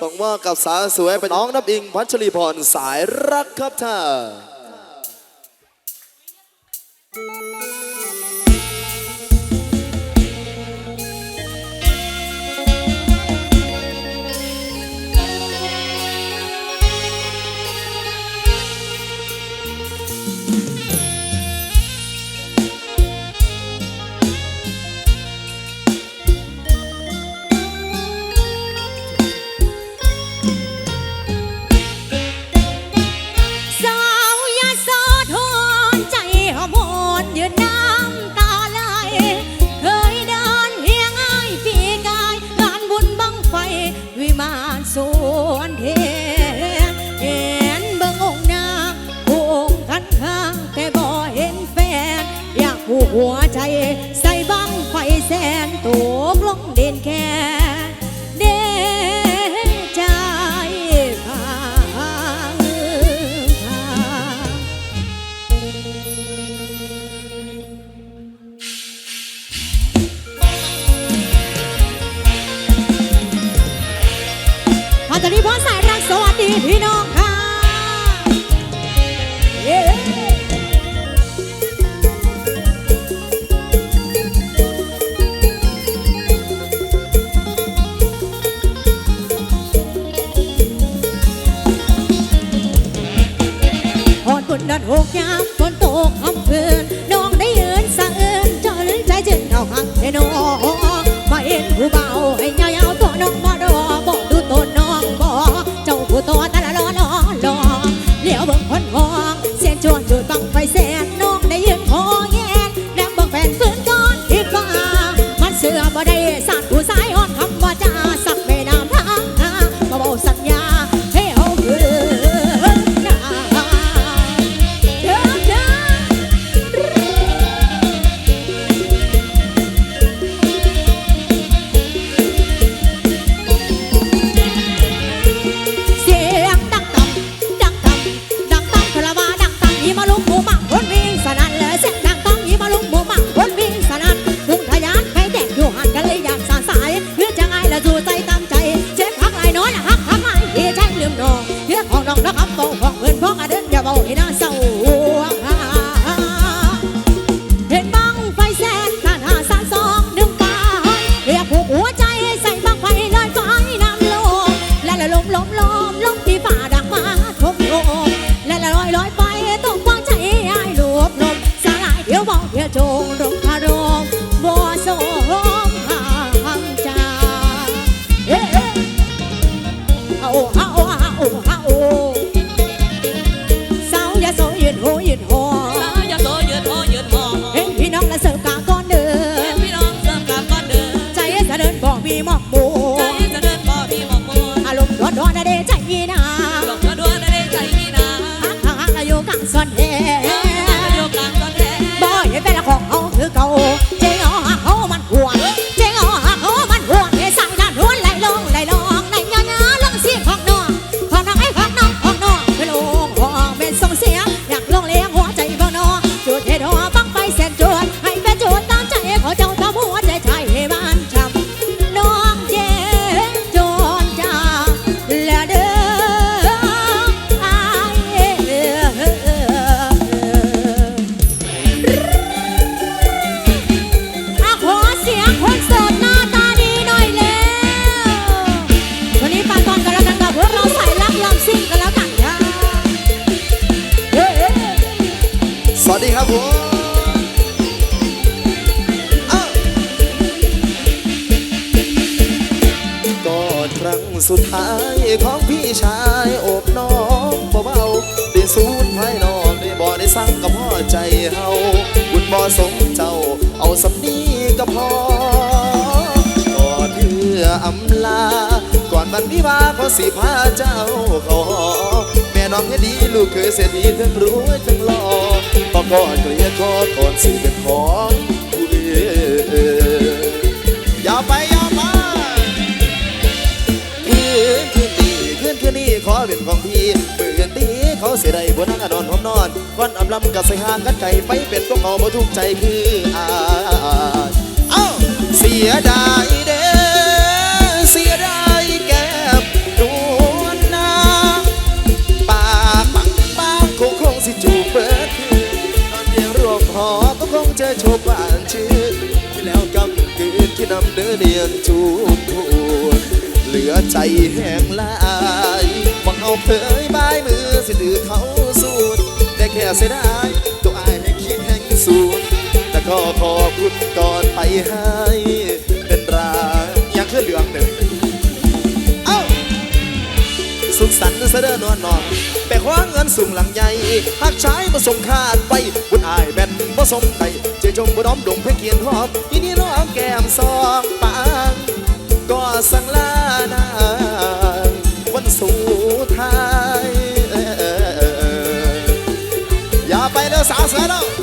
ส่งว่ากับสาวสวยเป็นน้องน้ำอิงพัชรีพรสายรักครับท่า เอาหักเทน้อมาเอ็นผู้เบาให้ยาวๆ องนะองคำโตของเพื่อนพ้องอาเดินอย่าบอกให้น่าเศร้า ของพี่ชายอบน้องเบาๆได้สูดภายนอกได้บ่ได้สั่งกับพ่อใจเฮาบุญบ่สมเจ้า เอาสับนี้ก็พอก่อนเพื่ออำลา ก่อนวันวิวาขอสิพาเจ้าขอแม่น้องแค่ดีลูกเคยเศรษฐีทั้งรวยทั้งหล่อพ่องก่อนเกลียดขอก่อนสิเป็นของผู้เอ ขอเล่นของพี่เบื่อตีเขาเสียดายบนนั่งนอนหอมนอนก้อนอำลำกับใส่หางกันไก่ไปเป็นพวกเขาบ่ทุกใจคืออาเอ้าเสียดายเด้เสียดายแก้มนวลนาปากปังปากคงคงสิจูบเปิดคืนนอนเดียวรวมหอก็คงจะชมหวานชื่นที่แล้วกำกืนที่นำเนื้อเดียนจูบพูด เหลือใจแห้งลายบังเอาเผยบายมือสิดือเขาสูดได้แค่เสียดายตัวอายให้คิดแห่งสูดแต่ก็ขอบุณก่อนไปให้เป็นรางยังเคลือนเหลืองหนึ่งเอ้าสุขสันต์เสด็จนอนนอนไปคว้าเงินสูงหลังใหญ่หากใช้มาสมคาดไปบุญอายแบนผสมไปเจจงบุดอมดงเพื่อเกียนหอมยี่นี่ร้องแก้มซองปาง ก็สังลานางวันสู่ไท้ายอย่าไปเล้วสาวสวยแล้ว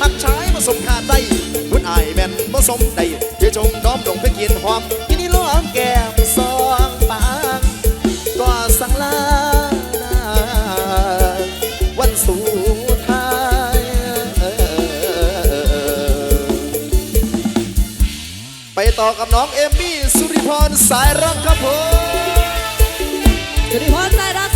หักชายผสมคาดได้หุ่นอายแม่นผสมได้เดี๋ยวจงน้อมดงเพื่อกินหอมกินนี่ล้อมแก้มสองปากก็สังลาวันสูท้ายไปต่อกับน้องเอมมี่สุริพรสายรักครับผมสุริพรสายรัก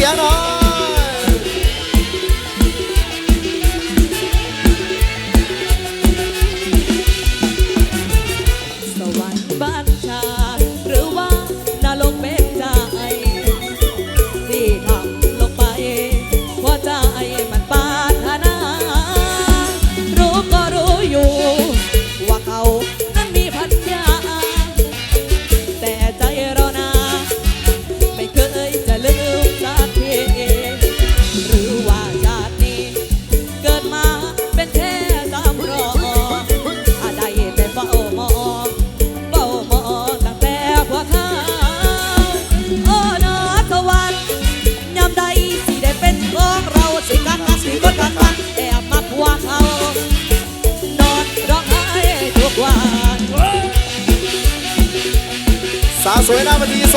cristiano.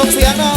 confianza.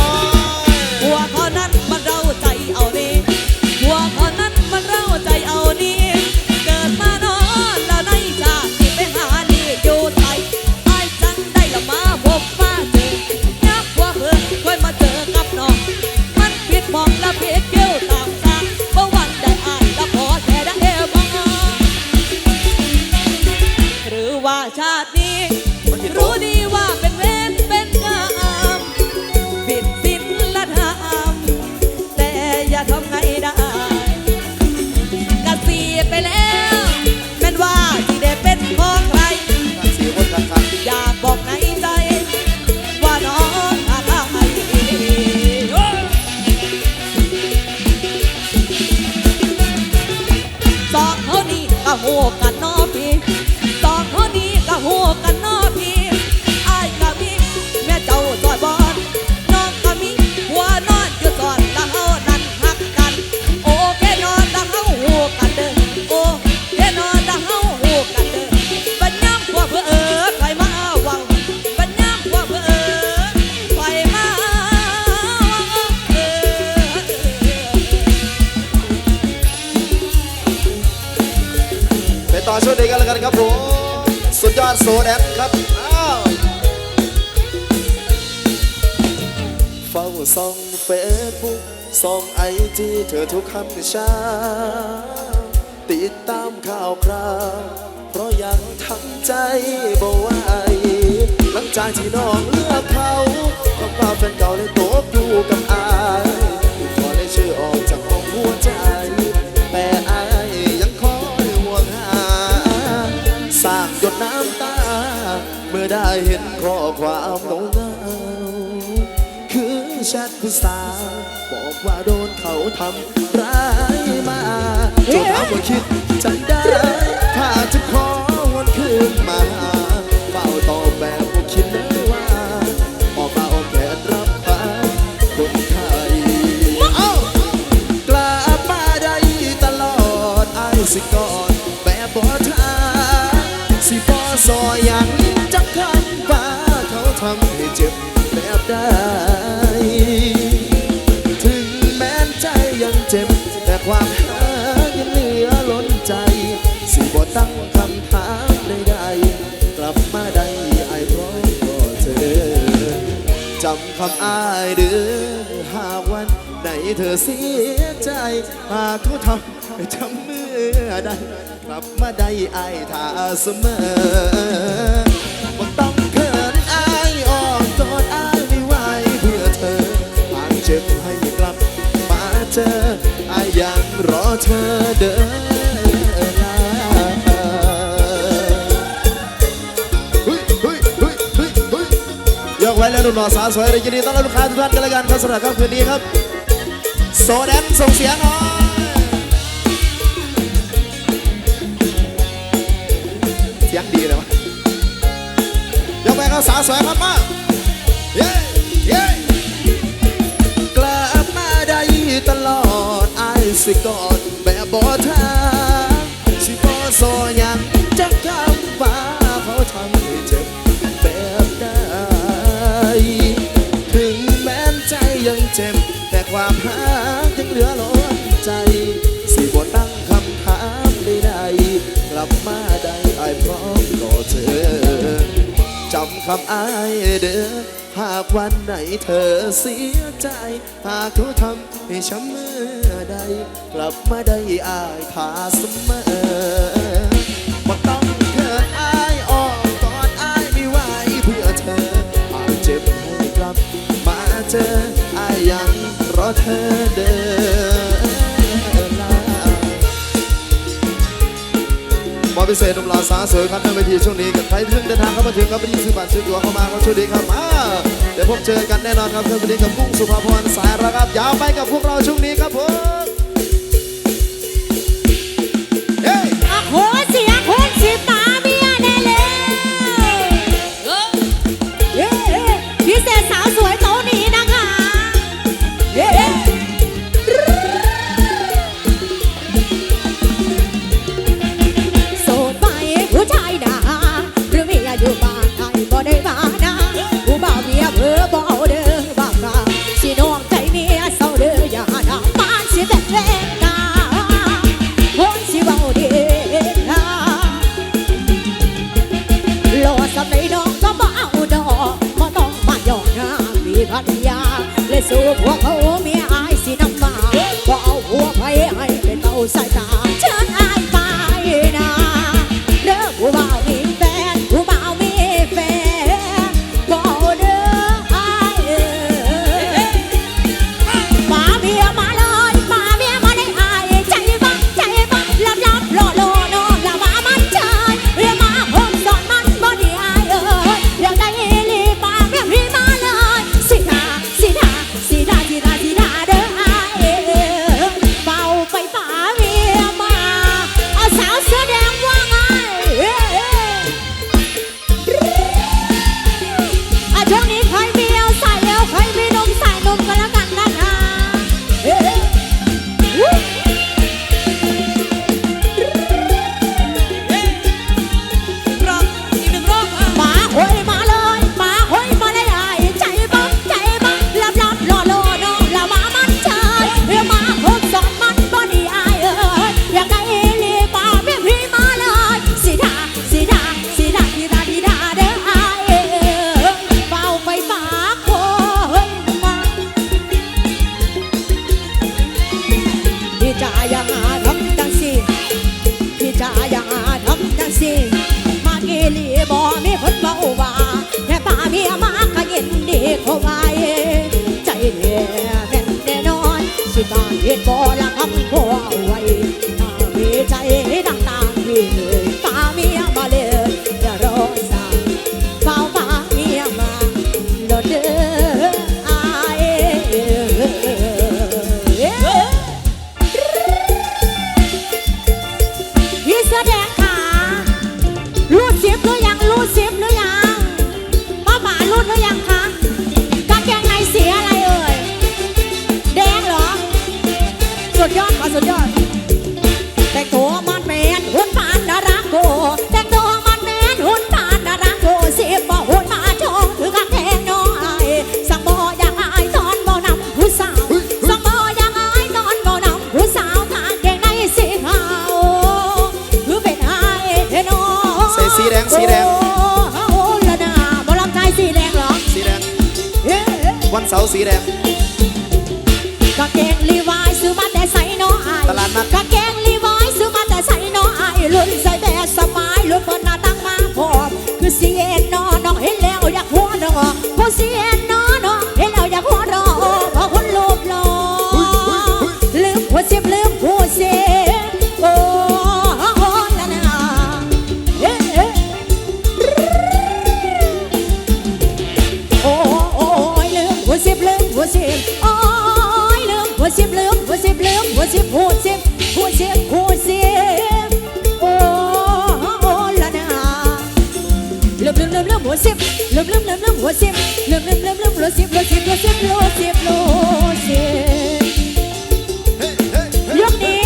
ต่อช่วยดีกันเลยกันครับผมสุดยอดโซแดนครับอ้าวเฝ้าส่องเฟซบุ๊กส่องไอจีเธอทุกคำเช้า ติดตามข่าวคราวเพราะยังทำใจบ่ไหวหลังจากที่น้องเลือกเขาก็ว่าแฟนเก่าเลยตกอยู่กับอาย ได้เห็นข้อความเงาเงาคือแชทผู้สาวบอกว่าโดนเขาทำร้ายมาจนเอาว่าคิดจำได้ ถ้าจะขอวันคืนมาเฝ้าตอบแบบ คำอ้ายเด้อหากวันไหนเธอเสียใจ หากเขาทำให้จำเมื่อใดกลับมาได้อายท่าเสมอบ่ต้องเขินอายออกกอดอายไม่ไหวเพื่อเธอหากเจ็บให้กลับมาเจออายยังรอเธอเดิน แล้วหนุ่มหล่อสาวสวยเลยยินดีต้อนรับลูกค้าทุกท่านกันแล้วกันครับสำหรับค่ำคืนนี้ครับโซแดนส่งเสียงหน่อยเสียงดีเลยวะยกไปครับสาวสวยครับมาเย้เย้กลับมาได้ตลอดไอ้ายสิกอดแบบบ่ท เธอ จำคำอ้ายเด้อ หากวันไหนเธอเสียใจ หากเขาทำให้ช้ำเมื่อใด กลับมาได้อายทาเสมอบ่ต้องเกิดอายออกกอดอายไม่ไหวเพื่อเธออาจเจ็บให้กลับมาเจออายยังรอเธอเดิน มอพิเศษหนุ่มหล่อสาวสวยครับในเวทีช่วงนี้กับใครที่เพิ่งเดินทางเข้ามาถึงครับไปยิงซื้อบัตรซื้อตั๋วเข้ามาครับช่วงนี้ครับมาเดี๋ยวพบเจอกันแน่นอนครับเพื่อนวันนี้กับกุ้งสุภาพรสายระครับยาวไปกับพวกเราช่วงนี้ครับผมเฮ้ยอะโหเสียคนสิต หัวสิบลืมหัวสิบลืมหัวสิบหัวสิบหัวสิบหัวสิบโอ้โอ้ละนะลืมลืมลืมลืมหัวสิบลืมลืมลืมลืมหัวสิบลืมลืมลืมลืมหัวสิบหัวสิบหัวสิบหัวสิบหัวสิบยกนี้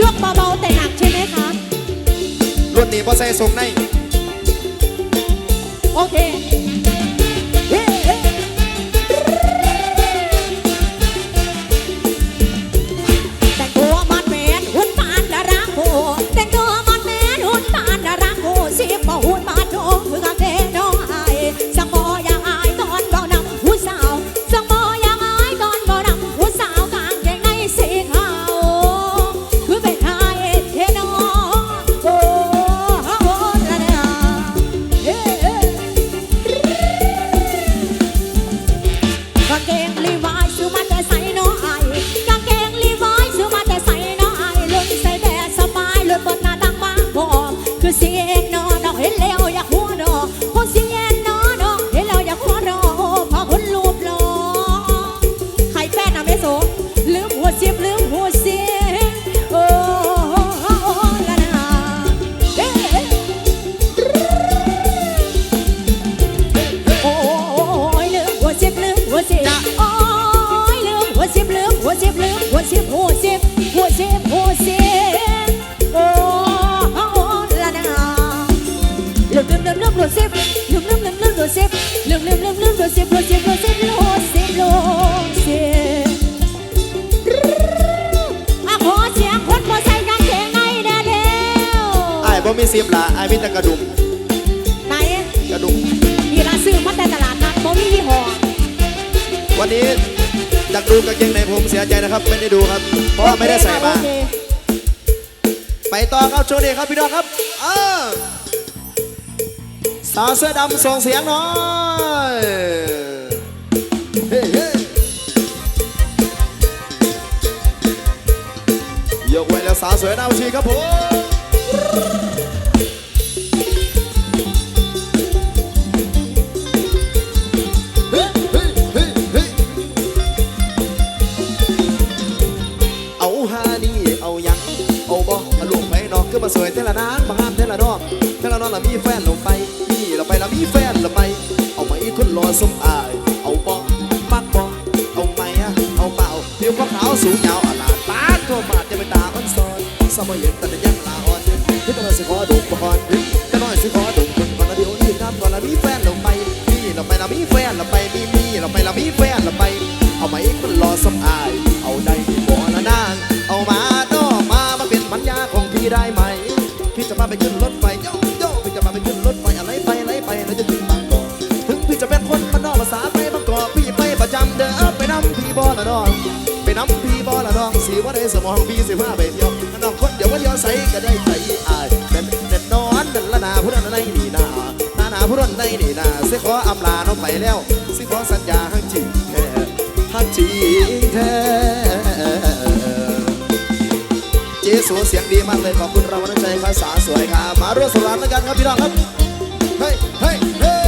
ยกเบาๆแต่หนักใช่ไหมคะรุ่นนี้พอใส่ทรงใน มีสิบละไอ้มีแต่กระดุมไหนกระดุมยีราซื้อมาแต่ตลาดนัดบ่มียี่ห้อวันนี้อยากดูกางเกงในผมเสียใจนะครับ ไม่ได้ดูครับ เพราะไม่ได้ใส่มาไปต่อครับโชว์นี้ครับพี่น้องครับสาวเสื้อดำส่งเสียงหน่อยเฮ้ยกไว้แล้วสาวสวยน่าชีครับผม มางงามเทละนอกเทละนอกเรามีแฟนเราไปนี่เราไปเรามีแฟนเราไป เอาไม้คนรอสมอาย มองพี่สิพาไปเที่ยวน้องคนเดียวว่าย้อนใส่ก็ได้ใจอายเด็ดนอนเด็ดละนาผู้นั้นในนี่นานานาผู้นั้นในนี่นาสิขออำลาน้องไปแล้ว สิขอสัญญาหักจริงแท้หักจริงแท้เจสัวเสียงดีมากเลยขอบคุณเราวันใจภาษาสวยครับมาร่วมสุรานล้กันครับพี่น้องครับเฮ้ยเฮ้ยเฮ้ย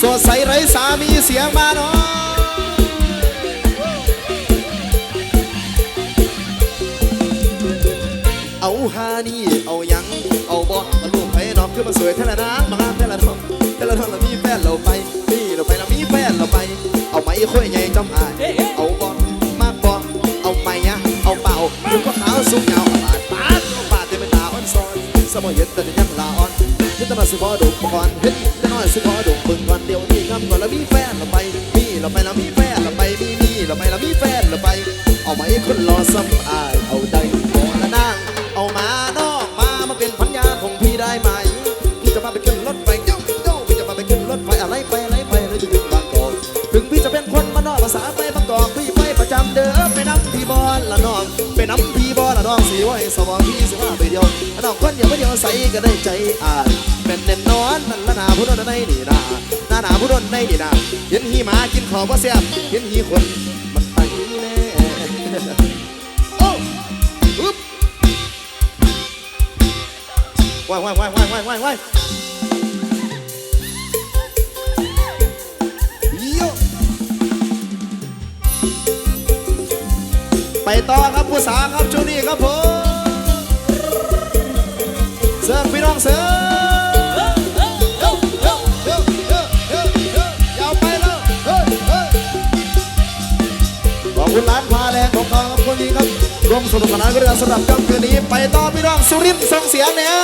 สดใสไรสามีเสียงมาหน่อย เอาฮานี่เอายัง เอาบอสเอาลูกไปน้อกคือมาสวยแท้ลน้ำมาแท้ละนองแท้ละนองเรามีแฟนเราไปนี่เราไปเรามีแฟนเราไป เอาไม้ค่อยใหญ่จำอายเอาบอมากบอเอาไม้ยะเอาเป่าดูกก็ขาวสูงยาปาดปาดปาดเต็มตาอ่อนซอนสมอเย็นแต่ยังลาอ่อนเฮ็ดแต่มาสิพอดุก่อนเฮ็ดแต่น้อยสิพอดุปึงก่อนเดี๋ยวนี่คำก่อนเรามีแฟนเราไปมี่เราไปเรามีแฟนเราไปมีมีเราไปเรามีแฟนเราไป เอาไม้คนรอสัำอาย ไว้สว่างที่สิบห้าไปเดียวน้องคนเดียวไม่เดียวใส่ก็ได้ใจอ่านเป็นแน่นนอนนั่นละนาผู้ดนในนี่นาหน้าหนาผู้ดนในนี่นาเห็นหีมากินขอบว่าเสียบเห็นหีคนมันไปแน่โอ้ฮึบว้ายว้ายว้ายว้ายว้ายว้ายว้ายไปต่อครับผู้สาครับช่วงนี้ครับผม สิร์พี่น้องเสิร์ฟยาวไปแล้วขอบคุณร้านพาแรงของเขาครับคนนี้ครับร่วมสนุกสนานกันสำหรับค่ำคืนนี้ ไปต่อพี่น้องสุรินทร์ส่งเสียงเนี่ย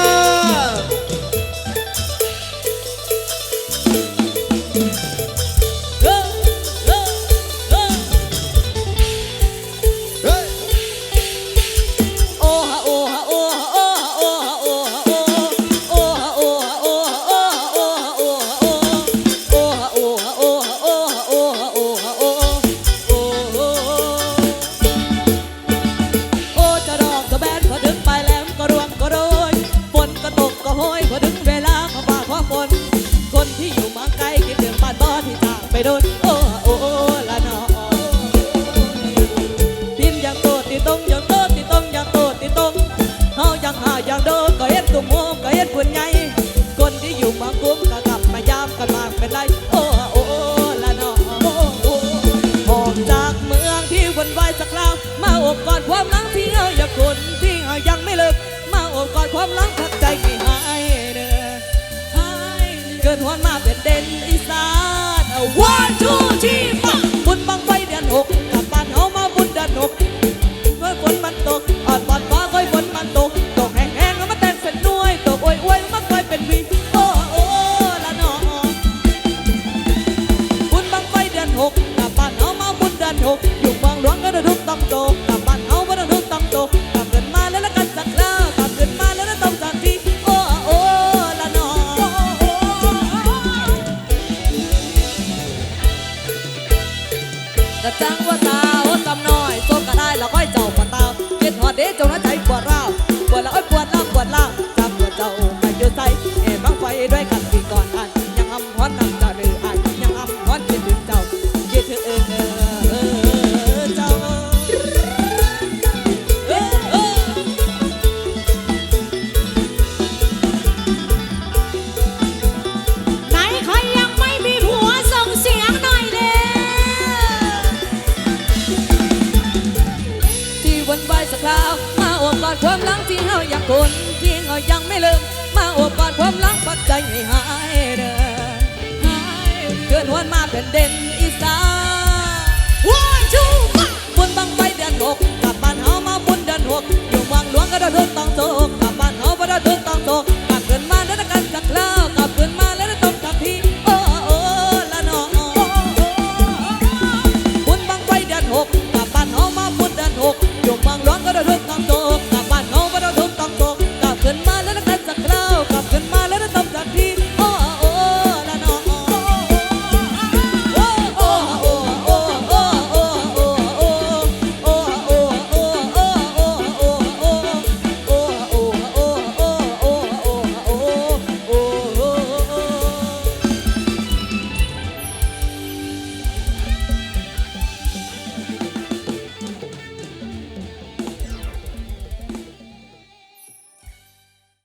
เด้เจ้าน้าใจปวดร้าวปวดละอ้อยปวดล่างปวดล่างจากปวดเจ้าไปอยู่ใส่